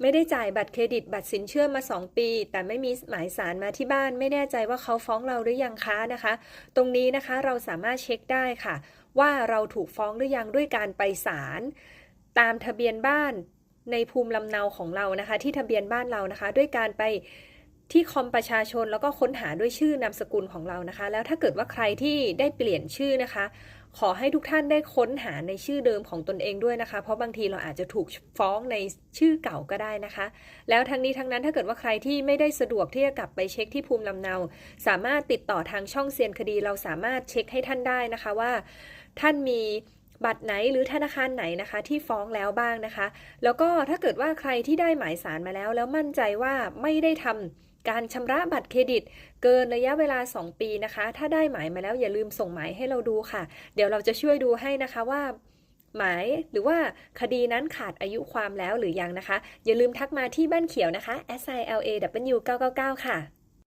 ไม่ได้จ่ายบัตรเครดิตบัตรสินเชื่อมา 2 ปี แต่ไม่มีหมายสารมาที่บ้าน ไม่แน่ใจว่าเขาฟ้องเราหรือยังคะนะคะ ตรงนี้นะคะเราสามารถเช็คได้ค่ะ ว่าเราถูกฟ้องหรือยังด้วยการไปศาลตามทะเบียนบ้านในภูมิลำเนาของเรานะคะ ที่ทะเบียนบ้านเรานะคะ ด้วยการไปที่คอมประชาชนแล้วก็ค้นหาด้วยชื่อนามสกุลของเรานะคะ แล้วถ้าเกิดว่าใครที่ได้เปลี่ยนชื่อนะคะ ขอให้ทุกท่านได้ค้นหาในชื่อเดิมของตนเองด้วยนะคะ เพราะบางทีเราอาจจะถูกฟ้องในชื่อเก่าก็ได้นะคะ แล้วทั้งนี้ทั้งนั้นถ้าเกิดว่าใครที่ไม่ได้สะดวกที่จะกลับไปเช็คที่ภูมิลำเนา สามารถติดต่อทางช่องเซียนคดีเราสามารถเช็คให้ท่านได้นะคะว่า ท่านมีบัตรไหนหรือธนาคารไหนนะคะที่ฟ้องแล้วบ้างนะคะ แล้วก็ถ้าเกิดว่าใครที่ได้หมายสารมาแล้ว แล้วมั่นใจว่าไม่ได้ทำ การชำระบัตรเครดิต เกินระยะเวลา 2 ปีนะคะ ถ้าได้หมายมาแล้วอย่าลืมส่งหมายให้เราดูค่ะ เดี๋ยวเราจะช่วยดูให้นะคะว่าหมายหรือว่าคดีนั้นขาดอายุความแล้วหรือยังนะคะ อย่าลืมทักมาที่บ้านเขียวนะคะ S I L A W 999 ค่ะ